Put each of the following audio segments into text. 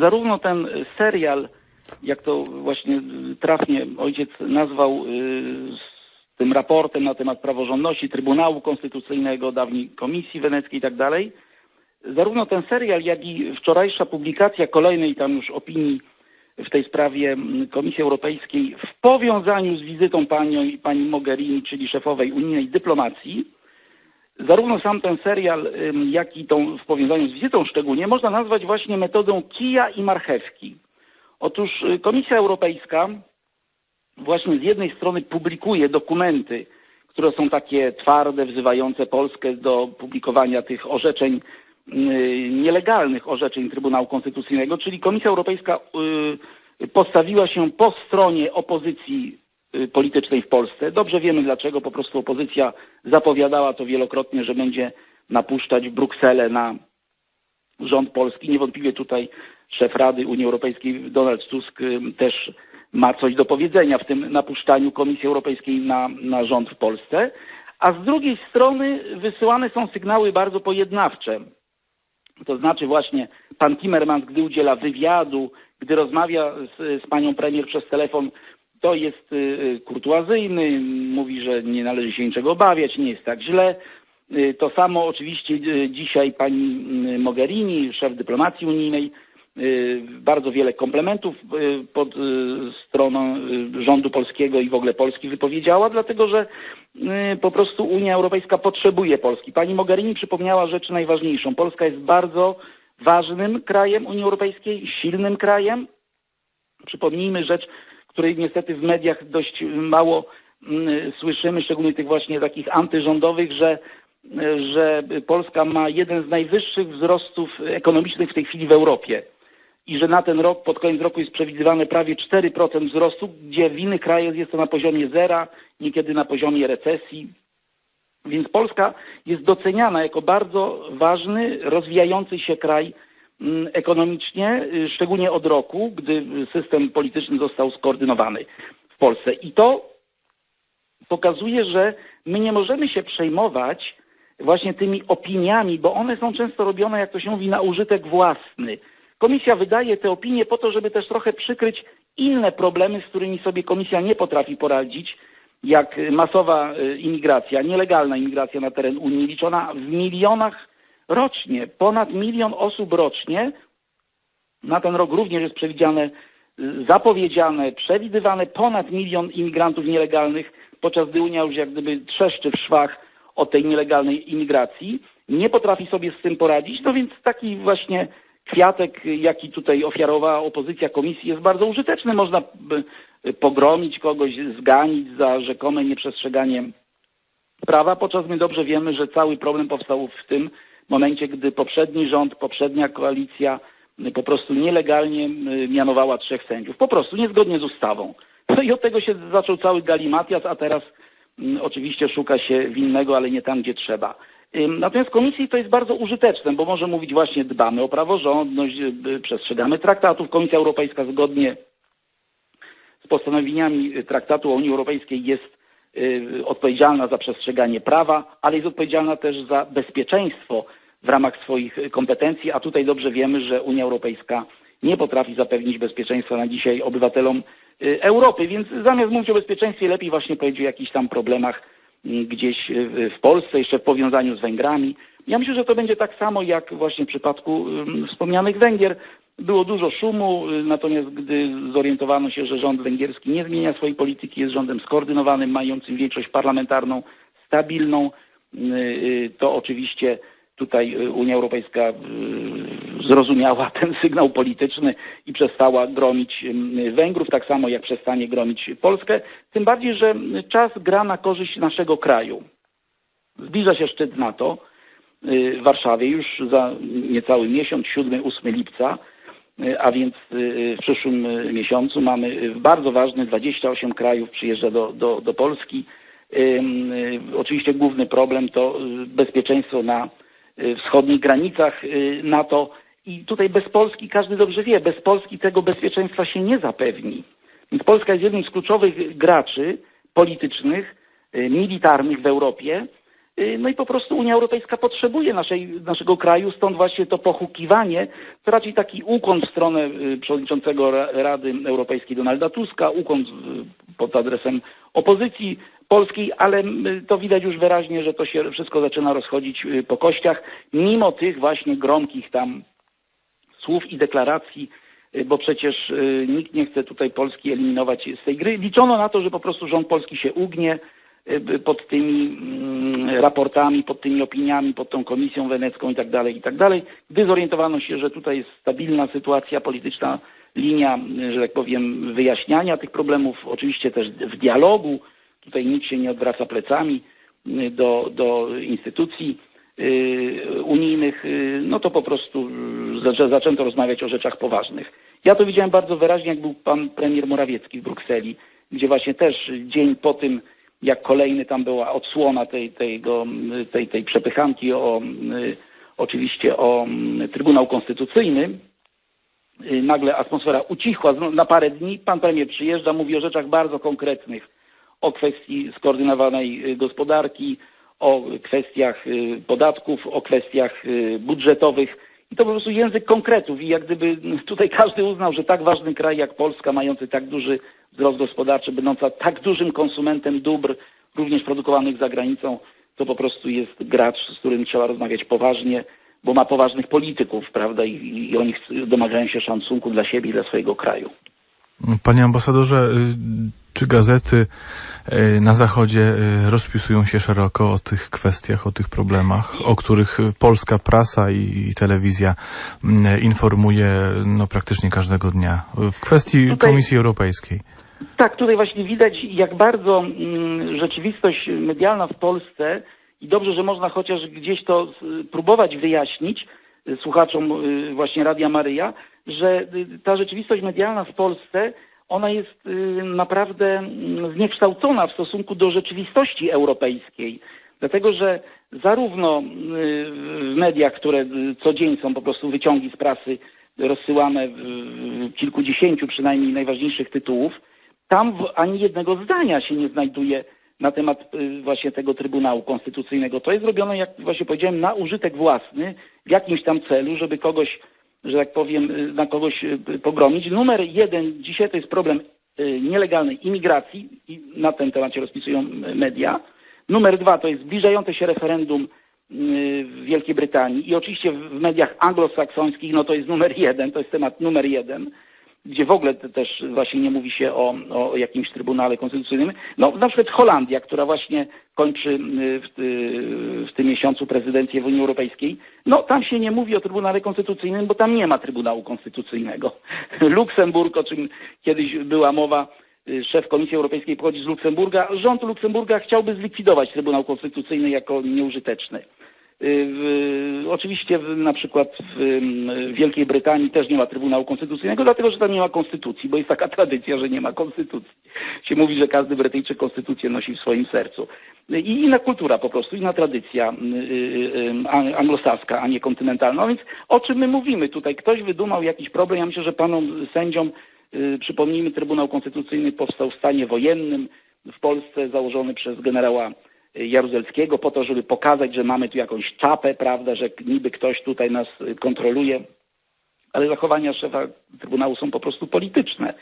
Zarówno ten serial, jak to właśnie trafnie ojciec nazwał y, z tym raportem na temat praworządności Trybunału Konstytucyjnego, dawniej Komisji Weneckiej i tak dalej, zarówno ten serial, jak i wczorajsza publikacja kolejnej tam już opinii w tej sprawie Komisji Europejskiej w powiązaniu z wizytą pani, pani Mogherini, czyli szefowej unijnej dyplomacji, zarówno sam ten serial, jak i tą w powiązaniu z wizytą szczególnie, można nazwać właśnie metodą kija i marchewki. Otóż y, Komisja Europejska właśnie z jednej strony publikuje dokumenty, które są takie twarde, wzywające Polskę do publikowania tych orzeczeń, y, nielegalnych orzeczeń Trybunału Konstytucyjnego, czyli Komisja Europejska y, postawiła się po stronie opozycji politycznej w Polsce. Dobrze wiemy dlaczego, po prostu opozycja zapowiadała to wielokrotnie, że będzie napuszczać Brukselę na rząd polski. Niewątpliwie tutaj szef Rady Unii Europejskiej Donald Tusk y, też ma coś do powiedzenia w tym napuszczaniu Komisji Europejskiej na, na rząd w Polsce. A z drugiej strony wysyłane są sygnały bardzo pojednawcze. To znaczy właśnie pan Timmermans, gdy udziela wywiadu, gdy rozmawia z, z panią premier przez telefon, to jest y, kurtuazyjny, mówi, że nie należy się niczego obawiać, nie jest tak źle. Y, To samo oczywiście y, dzisiaj pani y, Mogherini, szef dyplomacji unijnej, y, bardzo wiele komplementów y, pod y, stroną y, rządu polskiego i w ogóle Polski wypowiedziała, dlatego że y, po prostu Unia Europejska potrzebuje Polski. Pani Mogherini przypomniała rzecz najważniejszą. Polska jest bardzo ważnym krajem Unii Europejskiej, silnym krajem. Przypomnijmy rzecz, której niestety w mediach dość mało mm, słyszymy, szczególnie tych właśnie takich antyrządowych, że że Polska ma jeden z najwyższych wzrostów ekonomicznych w tej chwili w Europie i że na ten rok, pod koniec roku jest przewidywane prawie 4% wzrostu, gdzie w innych krajach jest to na poziomie zera, niekiedy na poziomie recesji. Więc Polska jest doceniana jako bardzo ważny, rozwijający się kraj ekonomicznie, y, szczególnie od roku, gdy system polityczny został skoordynowany w Polsce. I to pokazuje, że my nie możemy się przejmować właśnie tymi opiniami, bo one są często robione, jak to się mówi, na użytek własny. Komisja wydaje te opinie po to, żeby też trochę przykryć inne problemy, z którymi sobie komisja nie potrafi poradzić, jak masowa y, imigracja, nielegalna imigracja na teren Unii, liczona w milionach rocznie. Ponad milion osób rocznie. Na ten rok również jest przewidziane, y, zapowiedziane, przewidywane ponad milion imigrantów nielegalnych, podczas gdy Unia już jak gdyby trzeszczy w szwach o tej nielegalnej imigracji, nie potrafi sobie z tym poradzić, no więc taki właśnie kwiatek, jaki tutaj ofiarowała opozycja komisji jest bardzo użyteczny. Można by pogromić kogoś, zganić za rzekome nieprzestrzeganie prawa, podczas my dobrze wiemy, że cały problem powstał w tym momencie, gdy poprzedni rząd, poprzednia koalicja po prostu nielegalnie y, mianowała trzech sędziów. Po prostu niezgodnie z ustawą. No i od tego się zaczął cały galimatias, a teraz Mm, Oczywiście szuka się winnego, ale nie tam, gdzie trzeba. Natomiast komisji to jest bardzo użyteczne, bo może mówić właśnie dbamy o praworządność, y, przestrzegamy traktatów. Komisja Europejska zgodnie z postanowieniami traktatu o Unii Europejskiej jest y, odpowiedzialna za przestrzeganie prawa, ale jest odpowiedzialna też za bezpieczeństwo w ramach swoich kompetencji, a tutaj dobrze wiemy, że Unia Europejska nie potrafi zapewnić bezpieczeństwa na dzisiaj obywatelom y, Europy, więc zamiast mówić o bezpieczeństwie, lepiej właśnie powiedzieć o jakichś tam problemach y, gdzieś y, w Polsce, jeszcze w powiązaniu z Węgrami. Ja myślę, że to będzie tak samo jak właśnie w przypadku wspomnianych Węgier. Było dużo szumu, y, natomiast gdy zorientowano się, że rząd węgierski nie zmienia swojej polityki, jest rządem skoordynowanym, mającym większość parlamentarną, stabilną, y, y, to oczywiście tutaj Unia Europejska zrozumiała ten sygnał polityczny i przestała gromić Węgrów, tak samo jak przestanie gromić Polskę. Tym bardziej, że czas gra na korzyść naszego kraju. Zbliża się szczyt NATO w Warszawie już za niecały miesiąc, 7-8 lipca, a więc w przyszłym miesiącu mamy bardzo ważny, 28 krajów przyjeżdża do, do, do Polski. Y, Oczywiście główny problem to y, bezpieczeństwo na y, wschodnich granicach y, NATO i tutaj bez Polski, każdy dobrze wie, bez Polski tego bezpieczeństwa się nie zapewni. Więc Polska jest jednym z kluczowych graczy politycznych, y, militarnych w Europie Y, No i po prostu Unia Europejska potrzebuje naszej, naszego kraju, stąd właśnie to pochukiwanie, to raczej taki ukłon w stronę y, przewodniczącego Ra- Rady Europejskiej Donalda Tuska, ukłon y, pod adresem opozycji polskiej, ale y, to widać już wyraźnie, że to się wszystko zaczyna rozchodzić y, po kościach, mimo tych właśnie gromkich tam słów i deklaracji, y, bo przecież y, nikt nie chce tutaj Polski eliminować z tej gry. Liczono na to, że po prostu rząd polski się ugnie y, pod tymi mm, raportami, pod tymi opiniami, pod tą komisją wenecką i tak dalej, i tak. Gdy zorientowano się, że tutaj jest stabilna sytuacja polityczna, linia, y, że tak powiem, wyjaśniania tych problemów, oczywiście też w dialogu, tutaj nikt się nie odwraca plecami y, do, do instytucji y, unijnych, y, no to po prostu y, zaczę, zaczęto rozmawiać o rzeczach poważnych. Ja to widziałem bardzo wyraźnie, jak był pan premier Morawiecki w Brukseli, gdzie właśnie też dzień po tym, jak kolejny tam była odsłona tej, tego, tej, tej przepychanki o oczywiście o Trybunał Konstytucyjny, nagle atmosfera ucichła na parę dni. Pan premier przyjeżdża, mówi o rzeczach bardzo konkretnych, o kwestii skoordynowanej y, gospodarki, o kwestiach y, podatków, o kwestiach y, budżetowych. I to po prostu język konkretów. I jak gdyby tutaj każdy uznał, że tak ważny kraj jak Polska, mający tak duży wzrost gospodarczy, będąca tak dużym konsumentem dóbr, również produkowanych za granicą, to po prostu jest gracz, z którym trzeba rozmawiać poważnie, bo ma poważnych polityków, prawda, i, i oni domagają się szacunku dla siebie i dla swojego kraju. Panie ambasadorze, y, czy gazety y, na Zachodzie y, rozpisują się szeroko o tych kwestiach, o tych problemach, o których polska prasa i, telewizja y, informuje no, praktycznie każdego dnia w kwestii Tutaj- Komisji Europejskiej? Tak, tutaj właśnie widać, jak bardzo mm, rzeczywistość medialna w Polsce i dobrze, że można chociaż gdzieś to y, próbować wyjaśnić y, słuchaczom y, właśnie Radia Maryja, że ta rzeczywistość medialna w Polsce, ona jest naprawdę mm, zniekształcona w stosunku do rzeczywistości europejskiej. Dlatego, że zarówno w mediach, które co dzień są po prostu wyciągi z prasy rozsyłane kilkudziesięciu przynajmniej najważniejszych tytułów, tam ani jednego zdania się nie znajduje na temat y, właśnie tego Trybunału Konstytucyjnego. To jest robione, jak właśnie powiedziałem, na użytek własny, w jakimś tam celu, żeby kogoś, że tak powiem, y, na kogoś y, pogromić. Numer jeden dzisiaj to jest problem nielegalnej imigracji i na tym temacie rozpisują y, media. Numer dwa to jest zbliżające się referendum w Wielkiej Brytanii i oczywiście w mediach anglosaksońskich no to jest numer jeden, to jest temat numer jeden gdzie w ogóle te- też właśnie nie mówi się o, o jakimś Trybunale Konstytucyjnym. No na przykład Holandia, która właśnie kończy y, w, y, w tym miesiącu prezydencję w Unii Europejskiej, no tam się nie mówi o Trybunale Konstytucyjnym, bo tam nie ma Trybunału Konstytucyjnego. Luksemburg, o czym kiedyś była mowa, y, szef Komisji Europejskiej pochodzi z Luksemburga. Rząd Luksemburga chciałby zlikwidować Trybunał Konstytucyjny jako nieużyteczny. Y, W, oczywiście w, na przykład w, w Wielkiej Brytanii też nie ma Trybunału Konstytucyjnego, dlatego że tam nie ma konstytucji, bo jest taka tradycja, że nie ma konstytucji. Się mówi, że każdy Brytyjczyk konstytucję nosi w swoim sercu. I inna kultura po prostu, inna tradycja y, y, y, an- anglosaska, a nie kontynentalna. No więc o czym my mówimy tutaj? Ktoś wydumał jakiś problem. Ja myślę, że panom sędziom, y, przypomnijmy, Trybunał Konstytucyjny powstał w stanie wojennym w Polsce, założony przez generała Jaruzelskiego po to, żeby pokazać, że mamy tu jakąś czapę, prawda, że niby ktoś tutaj nas y, kontroluje, ale zachowania szefa Trybunału są po prostu polityczne.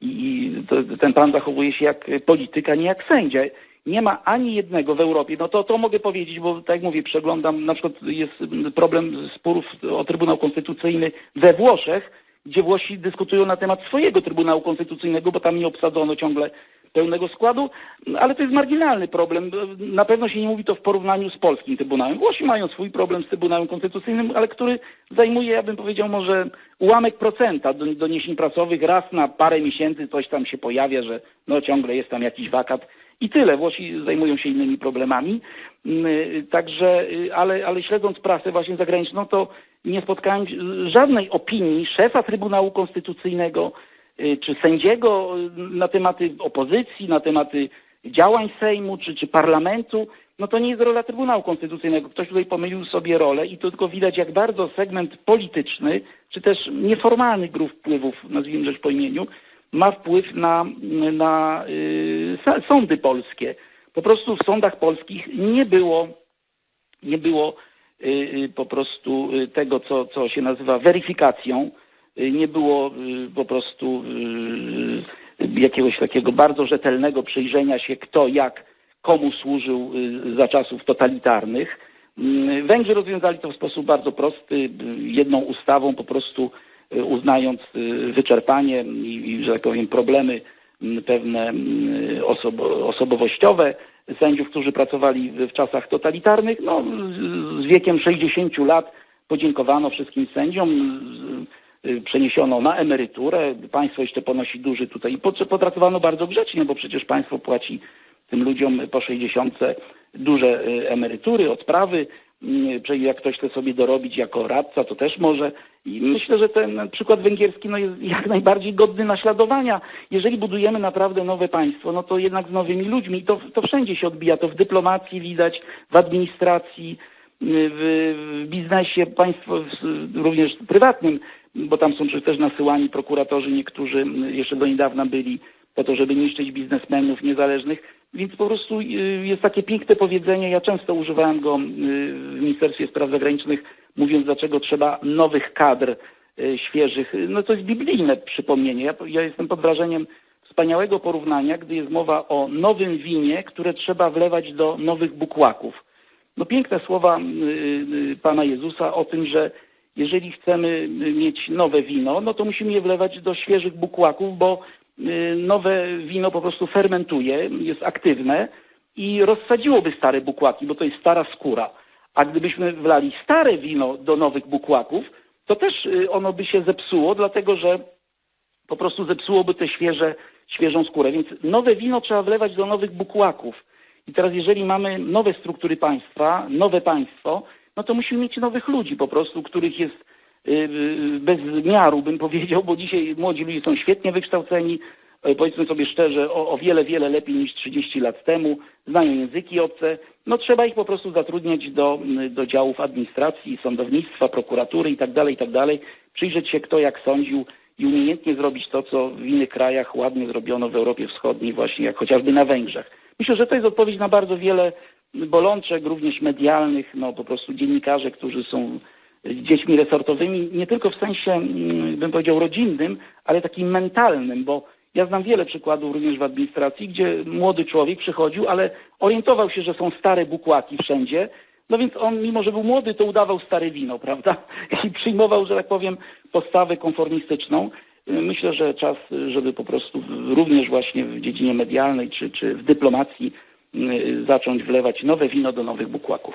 I to, ten pan zachowuje się jak polityk, a nie jak sędzia. Nie ma ani jednego w Europie, no to, to mogę powiedzieć, bo tak jak mówię, przeglądam, na przykład jest problem sporów o Trybunał Konstytucyjny we Włoszech, gdzie Włosi dyskutują na temat swojego Trybunału Konstytucyjnego, bo tam nie obsadzono ciągle pełnego składu, ale to jest marginalny problem. Na pewno się nie mówi to w porównaniu z polskim Trybunałem. Włosi mają swój problem z Trybunałem Konstytucyjnym, ale który zajmuje, ja bym powiedział, może ułamek procenta do- doniesień prasowych. Raz na parę miesięcy coś tam się pojawia, że no ciągle jest tam jakiś wakat i tyle. Włosi zajmują się innymi problemami. Mm, Także, y, ale, ale śledząc prasę właśnie zagraniczną, to nie spotkałem y, żadnej opinii szefa Trybunału Konstytucyjnego y, czy sędziego y, na tematy opozycji, na tematy działań Sejmu czy, czy parlamentu. No to nie jest rola Trybunału Konstytucyjnego. Ktoś tutaj pomylił sobie rolę i to tylko widać, jak bardzo segment polityczny, czy też nieformalny grup wpływów, nazwijmy rzecz po imieniu, ma wpływ na, na y, sa- sądy polskie. Po prostu w sądach polskich nie było nie było y, y, po prostu y, tego, co, co się nazywa weryfikacją, Y, nie było y, po prostu y, jakiegoś takiego bardzo rzetelnego przyjrzenia się, kto jak komu służył y, za czasów totalitarnych. Y, Węgrzy rozwiązali to w sposób bardzo prosty, y, jedną ustawą po prostu y, uznając y, wyczerpanie i, że tak powiem, problemy m, pewne m, osobo, osobowościowe sędziów, którzy pracowali w czasach totalitarnych. No, z- wiekiem 60 lat podziękowano wszystkim sędziom, y, przeniesiono na emeryturę. Państwo jeszcze ponosi duży tutaj i pot- potraktowano bardzo grzecznie, bo przecież państwo płaci tym ludziom po 60 duże y, emerytury, odprawy. Mm, jak ktoś chce sobie dorobić jako radca, to też może. I myślę, że ten przykład węgierski no, jest jak najbardziej godny naśladowania. Jeżeli budujemy naprawdę nowe państwo, no to jednak z nowymi ludźmi. To, to wszędzie się odbija. To w dyplomacji widać, w administracji, y, w, w biznesie, państwo w- również prywatnym, bo tam są też nasyłani prokuratorzy, niektórzy jeszcze do niedawna byli po to, żeby niszczyć biznesmenów niezależnych. Więc po prostu y, jest takie piękne powiedzenie, ja często używałem go y, w Ministerstwie Spraw Zagranicznych, mówiąc, dlaczego trzeba nowych kadr y, świeżych. No to jest biblijne przypomnienie. Ja, ja jestem pod wrażeniem wspaniałego porównania, gdy jest mowa o nowym winie, które trzeba wlewać do nowych bukłaków. No piękne słowa Pana Jezusa o tym, że jeżeli chcemy y, mieć nowe wino, no to musimy je wlewać do świeżych bukłaków, bo y, nowe wino po prostu fermentuje, jest aktywne i rozsadziłoby stare bukłaki, bo to jest stara skóra. A gdybyśmy wlali stare wino do nowych bukłaków, to też y, ono by się zepsuło, dlatego że po prostu zepsułoby te świeże, świeżą skórę. Więc nowe wino trzeba wlewać do nowych bukłaków. I teraz jeżeli mamy nowe struktury państwa, nowe państwo, no to musimy mieć nowych ludzi po prostu, których jest y, y, bez miaru, bym powiedział, bo dzisiaj młodzi ludzie są świetnie wykształceni, y, powiedzmy sobie szczerze, o, o wiele, wiele lepiej niż 30 lat temu, znają języki obce, no trzeba ich po prostu zatrudniać do, y, do działów administracji, sądownictwa, prokuratury i tak dalej, i tak przyjrzeć się kto jak sądził i umiejętnie zrobić to, co w innych krajach ładnie zrobiono w Europie Wschodniej, właśnie jak chociażby na Węgrzech. Myślę, że to jest odpowiedź na bardzo wiele bolączek, również medialnych, no po prostu dziennikarze, którzy są dziećmi resortowymi, nie tylko w sensie, mm, bym powiedział, rodzinnym, ale takim mentalnym, bo ja znam wiele przykładów również w administracji, gdzie młody człowiek przychodził, ale orientował się, że są stare bukłaki wszędzie, no więc on, mimo że był młody, to udawał stare wino, prawda? I przyjmował, że tak powiem, postawę konformistyczną. Myślę, że czas, żeby po prostu również właśnie w dziedzinie medialnej czy, czy w dyplomacji zacząć wlewać nowe wino do nowych bukłaków.